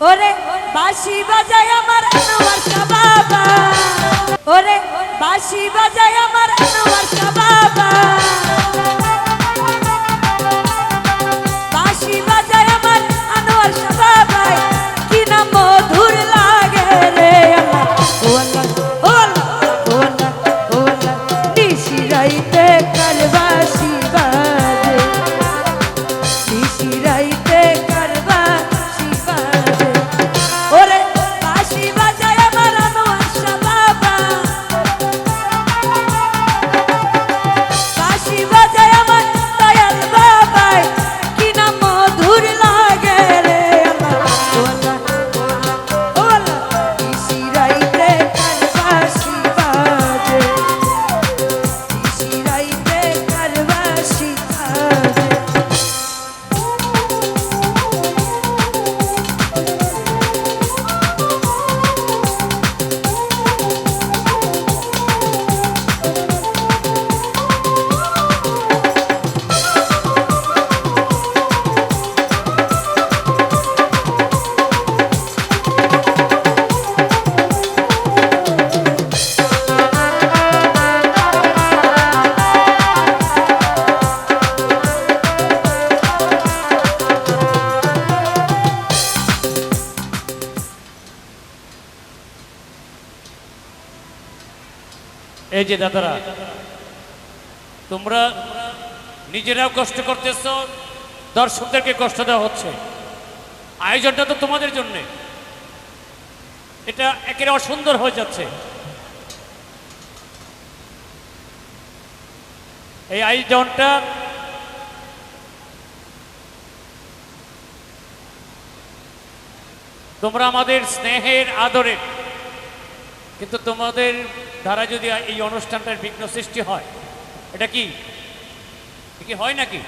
ওরে বাসি বাজায় আমার আনোয়ার বাবা। ওরে বাসি বাজায় আমার আনোয়ার বাবা। বাঁশি বাজায় আমার আনোয়ার বাবা। কি না মধুর লাগে রে আমার। ওলা ওলা ওলা ওলা রাইতে এই যে দাদারা, তোমরা নিজেরাও কষ্ট করতেছ, দর্শকদেরকে কষ্ট দেওয়া হচ্ছে। আয়োজনটা তো তোমাদের জন্যে। এটা একেবারে অসুন্দর হয়ে যাচ্ছে। এই আয়োজনটা তোমরা আমাদের স্নেহের আদরের কিন্তু তোমাদের দ্বারা যদি এই অনুষ্ঠানটার বিঘ্ন সৃষ্টি হয় এটা কি? হয় নাকি?